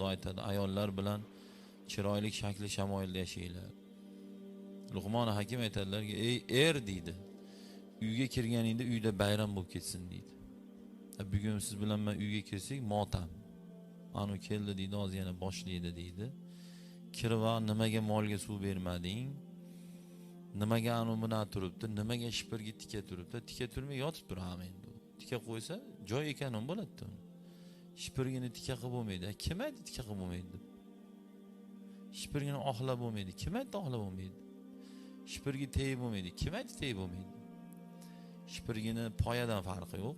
xudo aytadi ayollar bilan chiroyli shakli shamoyilda yashanglar luqmoni hakim aytadilarki ey er deydi. Uyga kirganingda uyda bayram bo'lib ketsin deydi. Bugun siz bilan man uyga kirsak motam. Anu keldi deydi hozir yana boshlaydi deydi. Kirva nimaga molga suv bermading? Nimaga anu bunaqa turibdi? Nimaga shipirga tika turibdi? Tika turmay yotib turami endi. Tika qo'ysa joy ekan ham bo'ladida uni. Shipirgini tika qilib bo'lmaydi kim aytdi tika qilib bo'lmaydi deb? Shipirgini oxlab bo'lmaydi. Kim aytdi oxlab bo'lmaydi? Shipirgi tegib bo'lmaydi. Kim aytdi tegib bo'lmaydi? Shipirgini poyadan farqi yo'q.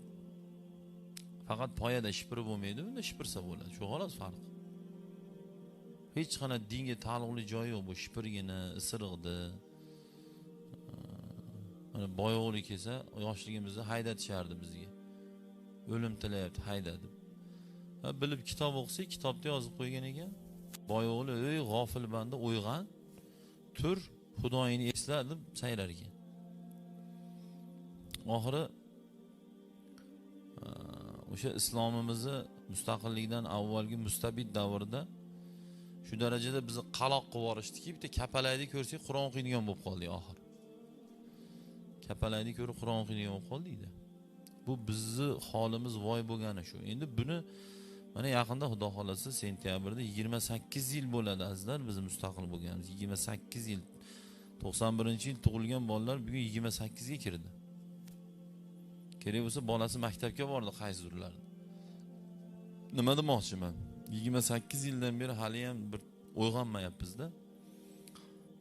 Faqat poyada shipiri bo'lmaydi unda shipirsa bo'ladi. Shu xolos farq. Hech qanaqa dinga taalluqli joyi yo'q bu shipirgini isiriqni mana boy kelsa yoshligimizda haydatishardi bizga. O'lim tilayapti hayda deb bilib kitob o'qisak kitobda yozib qo'ygan ekan. Boy o'g'li ey g'ofil banda uyg'on tur xudoyingni esla deb sayrar ekan. Oxiri o'sha islomimizni mustaqillikdan avvalgi mustabid davrda shu darajada bizni qaloq qilib yuborishdiki bitta kapalayni ko'rsak qur'on o'qiydigan bo'lib qoldik oxiri kapalayni ko'rib qur'on o'qiydigan bo'lib qoldikda bu bizni holimiz voy bo'lgani shu. Endi buni mana yaqinda xudo xohlasa sentyabrda yigirma sakkiz yil bo'ladi azizlar. Biz mustaqil bo'lganimiz yigirma sakkiz yil to'qson birinchi yil tug'ilgan bolalar bugun yigirma sakkizga kirdi. Kerak bo'lsa bolasi maktabga bordi qaysidirlar nima demoqchiman? yigirma sakkiz yildan beri haliyam bir uyg'onmayapmizda.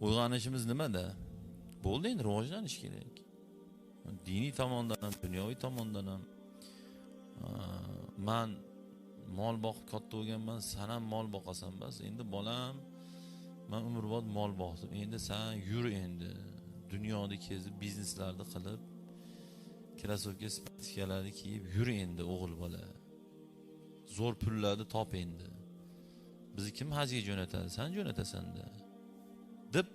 Uyg'onishimiz nimada? Bo'ldi endi rivojlanish kerak. Diniy tomondan ham dunyoviy tomondan ham. Man mol boqib katta bo'lganman san ham mol boqasan bas. Endi bolam man umrbod mol boqdim. Endi san yur endi. Dunyoni kezib bizneslarni qilib krossovka spatikalarni kiyib yur endi o'g'il bola. Zo'r pullarni top endi. Bizni kim hajga jo'natadi? San jo'natasanda deb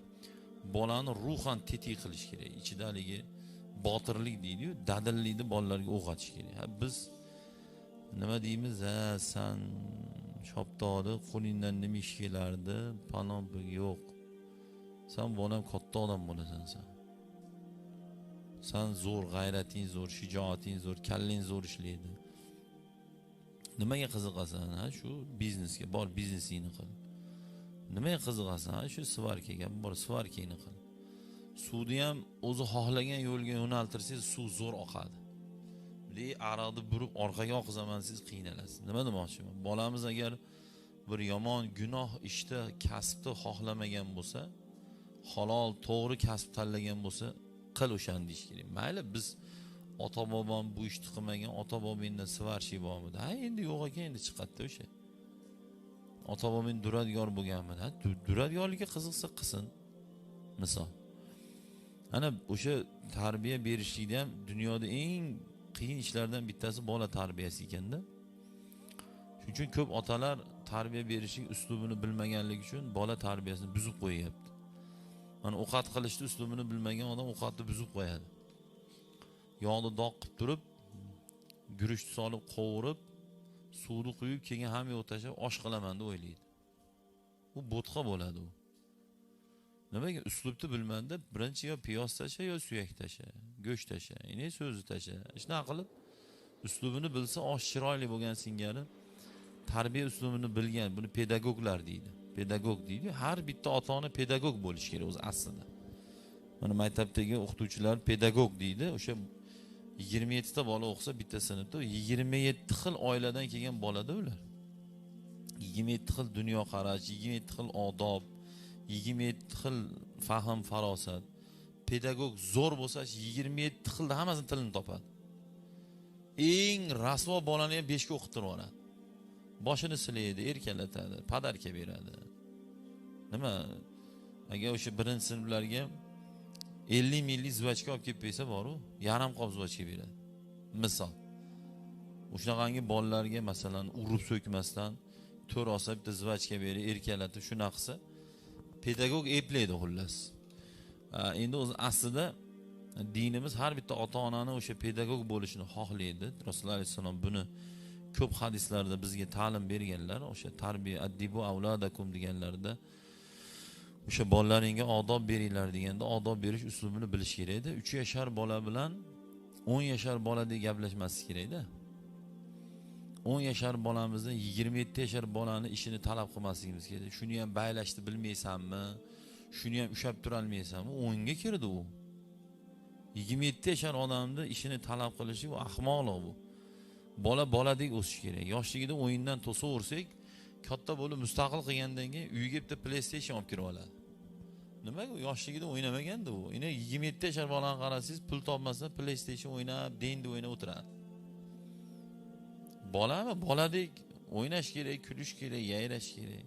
bolani ruhan tetik qilish kerak. Ichida haligi botirlik deydiyu dadillikni bolalarga o'rgatish kerak. Ha biz nima deymiz? Ha san shoptoli qo'lingdan nima ish kelardi? Palon yo'q. San bolam katta odam bo'lasan san san zo'r g'ayrating zo'r shijoating zo'r kallang zo'r ishlaydi. Nimaga qiziqasan ha shu biznesga bor biznesingni qil. Nimaga qiziqasan ha shu svarkaga bor svarkangni qil. Suvni ham o'zi xohlagan yo'lga yo'naltirsangiz suv zo'r oqadi. Le aroqni burib orqaga oqizaman desangiz qiynalasiz. Nima demoqchiman? Bolamiz agar bir yomon gunoh ishda kasbni xohlamagan bo'lsa halol to'g'ri kasb tanlagan bo'lsa qil o'shani deyish kerak. Mayli biz ota bobom bu ishni qilmagan ota bobingdan svarshiy bormidi ha endi yo'q ekan endi chiqadida o'sha. Ota bobing duradgor bo'lganmidi? Ha duradgorlikka qiziqsa qilsin. Misol. Ana o'sha tarbiya berishlikda ham dunyoda eng qiyin ishlardan bittasi bola tarbiyasi ekanda. Shuning uchun ko'p otalar tarbiya berishlik uslubini bilmaganligi uchun bola tarbiyasini buzib qo'yyapti. Mana ovqat qilishni uslubini bilmagan odam ovqatni buzib qo'yadi. Yog'ni dog qilib turib guruchni solib qovurib suvni quyib keyin ham yo'q tashlab osh qilaman deb o'ylaydi. U bo'tqa bo'ladi u. nimaga uslubni bilmanda birinchi yo piyoz tasha yo suyak tasha go'sht tasha ne so'zi tasha. Shunaqa qilib uslubini bilsa osh chiroyli bo'lgan singari tarbiya uslubini bilgan buni pedagoglar deydi. Pedagog deydi har bitta ota ona pedagog bo'lishi kerak o'zi aslida. Mana maktabdagi o'qituvchilar pedagog deydi o'sha yigirma yettita bola o'qisa bitta sinfda yigirma yetti xil oiladan kelgan bolada ular. Yigirma yetti xil dunyoqarash yigirma yetti xil odob yigirma yetti xil fahm farosat. Pedagog zo'r bo'lsa yigirma yetti xilda hammasini tilini topadi. Eng rasvo bolani ham beshga o'qittirib yuboradi boshini silaydi erkalatadi podarka beradi. Nima? Agar o'sha birinchi sinflarga ellik minglik zvachka olib kelib bersa boru yarim qop zvachka beradi. Misol. O'shanaqangi bolalarga masalan urib so'kmasdan to'r olsa bitta zvachka berib erkalatib shunaqa qilsa pedagog eplaydi xullas. Endi o'zi aslida dinimiz har bitta ota onani o'sha pedagog bo'lishini xohlaydi. Rasululloh alayhissalom buni ko'p hadislarda bizga ta'lim berganlar o'sha tarbiya addibu avladakum deganlarida o'sha bolalaringga odob beringlar deganda odob berish uslubini bilish kerakda uch yashar bola bilan o'n yashar boladek gaplashmaslik kerakda. O'n yashar bolamizni yigirma yetti yashar bolani ishini talab qilmasligimiz kerak. Shuni ham baylashni bilmaysanmi? Shuni ham ushlab turolmaysanmi? O'nga kirdi u. Yigirma yetti yashar odamni ishini talab qilishi bu ahmoqlik bu. Bola boladek o'sishi kerak. Yoshligida o'yindan to'saversak katta bo'lib mustaqil qilgandan keyin uyiga bitta playstation olib kirib oladi. Nimaga u? Yoshligida o'ynamaganda u. Endi yigirma yetti yashar bolani qarasangiz pul topmasdan playstation o'ynab dendi o'ynab o'tiradi. Bolami? Boladek o'ynash kerak kulish kerak yayrash kerak.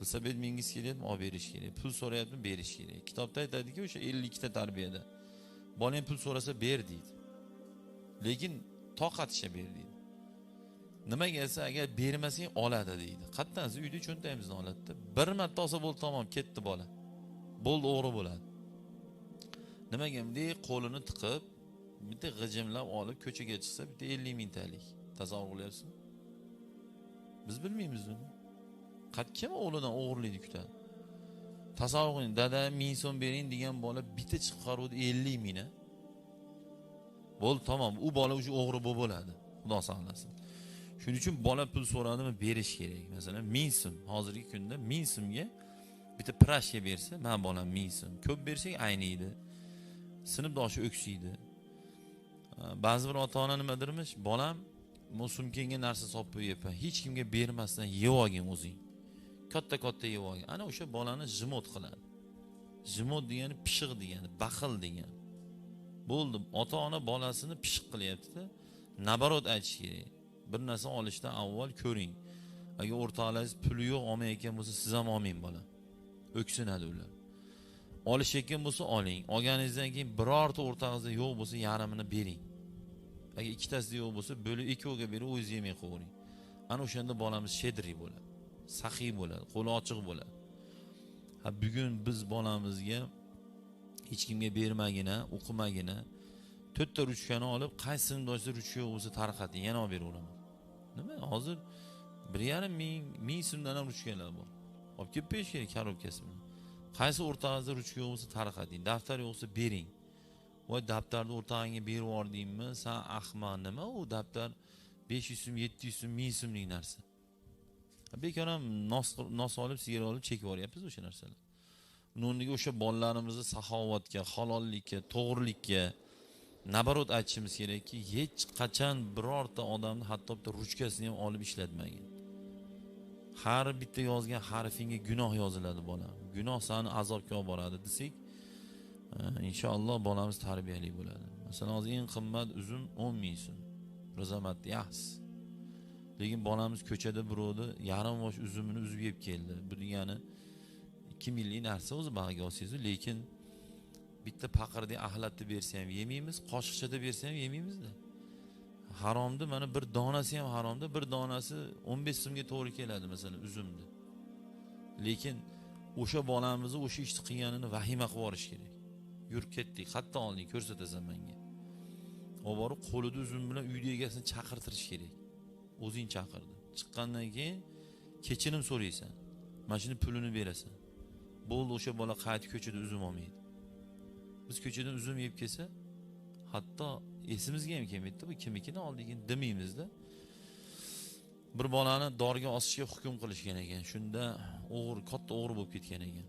Velosiped bermingiz kelyaptimi olib berish kerak. Pul so'rayaptimi? Berish kerak. Kitobda aytadiki o'sha ellikta tarbiyada. Bolang pul so'rasa ber deydi. Lekin toqatisha ber deydi. Nimaga desa agar bermasang oladi deydi. Qayerdan desa uyda cho'ntagimizdan oladida. Bir marta olsa bo'ldi tamom ketdi bola. Bo'ldi o'g'ri bo'ladi. Nimaga bunday qo'lini tiqib bitta g'ijimlab olib ko'chaga chiqsa bitta ellik mingtalik tasavvur qilyapsizmi biz bilmaymiz uni. Kim o'g'lidan o'g'irlikni kutadi? Tasavvur qiling dada ming so'm bering degan bola bitta chiqaruvdi ellik mingni bo'ldi tamom. U bola уже o'g'ri bo'lib bo'ladi. Xudo saqlasin. Shuning uchun bola pul so'radimi berish kerak. Masalan ming so'm. Hozirgi kunda ming so'mga bitta prashka bersa man bolam ming so'm. Ko'p bersak ayniydi. Sinfdoshi o'ksiydi. Ba'zi bir ota ona nima dermish bolam sumkangga narsa solib qo'yyapman hech kimga bermasdan yeb olgin o'zing. Katta katta yeb olgin. Ana o'sha bolani jimot qiladi. Jimot degani pishiq degani baxil degani. Bo'ldi. Ota ona bolasini pishiq qilyaptida. Наоборот aytish kerak. Bir narsa olishdan avval ko'ring. Agar o'rtog'laringiz puli yo'q olmayotgan bo'lsa siz ham olmang bola o'ksinadi ular. Olishayotgan bo'lsa oling. Olganingizdan keyin birorta o'rtog'ingizda yo'q bo'lsa yarmini bering. Agar ikkitasida yo'q bo'lsa bo'lib ikkoviga berib o'zingiz yemay qo'yavering ana o'shanda bolamiz shedriy bo'ladi saxiy bo'ladi qo'li ochiq bo'ladi. Ha bugun biz bolamizga hech kimga bermagina o'qimagina to'rtta ruchkani olib qaysi sinfdoshda ruchka yo'q bo'lsa tarqating yana olib beraveraman nima hozir bir yarim ming ming so'mdan ham ruchkalar bor. Olib kelib berish kerak korobkasi bilan qaysi o'rtog'ingizda ruchka yo'q bo'lsa tarqating daftar yo'q bo'lsa bering. Voy daftarni o'rtog'ingga berib yubordingmi san ahmoq nima u daftar besh yuz so'm yetti yuz so'm ming so'mlik narsa. Bekor ham nos olib sigir olib chekib yuboryapmiz o'sha narsalar. Uni o'rniga o'sha bolalarimizni saxovatga halollikka to'g'rilikka наоборот aytishimiz kerakki hech qachon birorta odamni hatto bitta ruchkasini ham olib ishlatmagin. Har bitta yozgan harfingga gunoh yoziladi bola gunoh sani azobga olib boradi desak Eh, inshaalloh bolamiz tarbiyali bo'ladi. Masalan hozir eng qimmat uzum o'n ming so'm. Rizomat yaxshi. Lekin bolamiz ko'chada birovni yarim bosh uzumini uzib yeb keldi. Bu degani ikki minglik narsa o'zi bag'aga olsangizu lekin bitta paqirda axlatni bersa ham yemaymiz qoshiqchada bersa ham yemaymizda haromni mana bir donasi ham haromda. Bir donasi o'n besh so'mga to'g'ri keladi masalan uzumni. Lekin o'sha bolamizni o'sha ishni qilganini vahima qilib yuborish kerak. Yur ketdik qayerda olding ko'rsatasan menga. Olib borib qo'lida uzum bilan uyni egasini chaqirtirish kerak. O'zing chaqirdi. Chiqqandan keyin kechirim so'raysan. Mana shuni pulini berasan. Bo'ldi o'sha bola qaytib ko'chada uzum olmaydi. Biz ko'chadan uzum yeb kelsa hatto esimizga ham kelmaydida bu kimnikini oldik demaymizda bir bolani doriga osishga hukm qilishgan ekan. Shunda o'g'ri katta o'g'ri bo'lib ketgan ekan.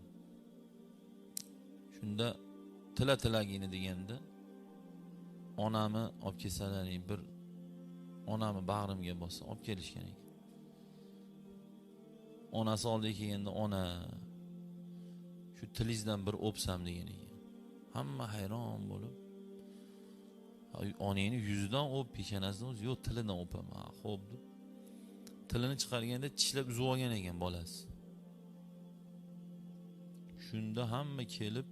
Shunda tila tilagini deganda onamni olib kelsalaring bir onamni bag'rimga bossa olib kelishgan ekan. Onasi oldiga kelganda ona shu tilingizdan bir o'psam degan ekan. Hamma hayron bo'lib onangni yuzidan o'p peshanasidan o'p yo'q tilidan o'paman ho'p deb tilini chiqarganda tishlab uzib olgan ekan bolasi. Shunda hamma kelib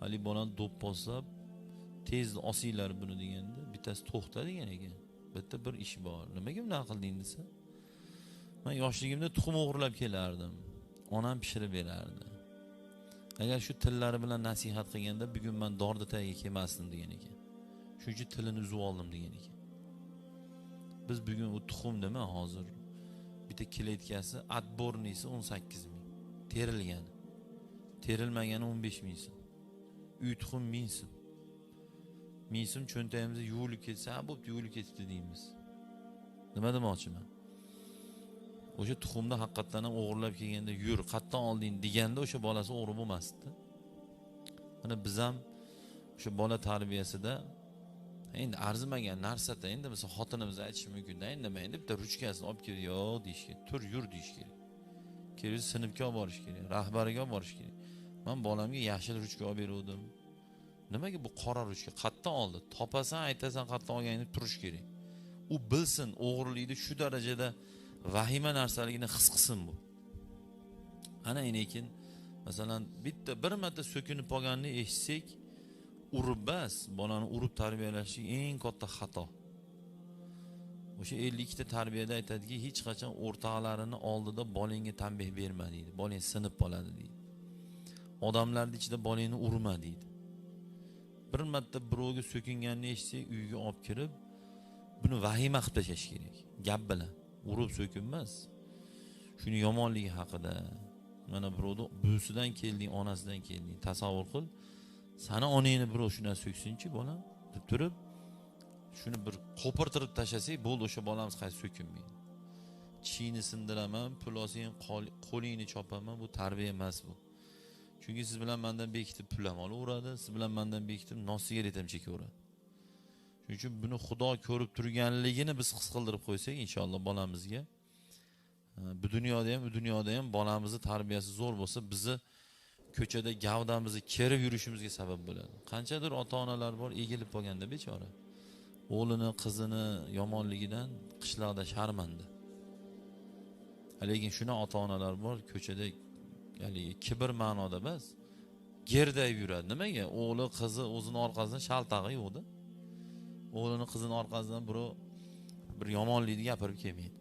haligi bolani do'pposlab tez osinglar buni deganda bittasi to'xta degan ekan. Bitta bir ish bor. Nimaga bunaqa qilding desa man yoshligimda tuxum o'g'irlab kelardim. Onam pishirib berardi. Agar shu tillari bilan nasihat qilganda bugun man dorni tagiga kelmasdim degan ekan. Shuning uchun tilini uzib oldim degan ekan. Biz bugun u tuxum nima hozir? Bitta kletkasi отборныйsi o'n sakkiz ming. Terilgani terilmagani o'n besh ming so'm uy tuxum minsin minsin cho'ntagimizda yuvilib ketsa ha bo'pti yuvilib ketibdi deymiz nima demoqchiman? O'sha tuxumni haqiqatdan ham o'g'irlab kelganda yur qayerdan olding deganda o'sha bolasi o'g'ri bo'lmasdi. Mana biz ham o'sha bola tarbiyasida endi arzimagan narsada endi misol xotinimiz aytishi mumkinda indamay endi bitta ruchkasini olib kelib yo'q deyish kerak tur yur deyish kerak. Kelib sinfga olib borish kerak rahbariga olib borish kerak. Man bolamga yashil ruchka olib beruvdim. Nimaga bu qora ruchka? Qayerdan oldi. Topasan aytasan qayerdan olganingni turish kerak. U bilsin o'g'irlikni shu darajada vahima narsaligini his qilsin bu. Ana lekin masalan bitta bir marta so'kinib qolganini eshitsak urib emas bolani urib tarbiyalashlik eng katta xato. O'sha ellik ikkita tarbiyada aytadiki hech qachon o'rtoqlarini oldida bolangga tanbeh berma deydi. Bolang sinib qoladi deydi. Odamlarni ichida bolangni urma deydi. Bir marta birovga so'kinganini eshitsak uyga olib kirib buni vahima qilib tashlash kerak. Gap bilan. Urib so'kinmas. Shuni yomonligi haqida. Mana birovni buvisidan kelding onasidan kelding tasavvur qil. Sani onangni birov shundan so'ksinchi bolam deb turib shuni bir qo'pirtirib tashlasak bo'ldi o'sha bolamiz qayta so'kinmaydi tishingni sindiraman pul olsang qo'lingni chopaman bu tarbiya emas bu. Chunki siz bilan mandan bekitib pul ham olaveradi siz bilan mandan bekitib non sigaret ham chekaveradi shuning uchun buni xudo ko'rib turganligini biz his qildirib qo'ysak inshaalloh bolamizga e, bu dunyoda ham u dunyoda ham bolamizni tarbiyasi zo'r bo'lsa bizni ko'chada gavdamizni kerib yurishimizga sabab bo'ladi. Qanchadir ota onalar bor egilib qolganda bechora. O'g'lini qizini yomonligidan qishloqda sharmanda lekin shuna ota onalar bor ko'chada haligi kibr ma'noda emas. Gerdayib yuradi. Nimaga? O'g'li qizi o'zini orqasidan shaltag'i yo'qda. O'g'lini qizini orqasidan birov bir yomonlikni gapirib kelmaydi.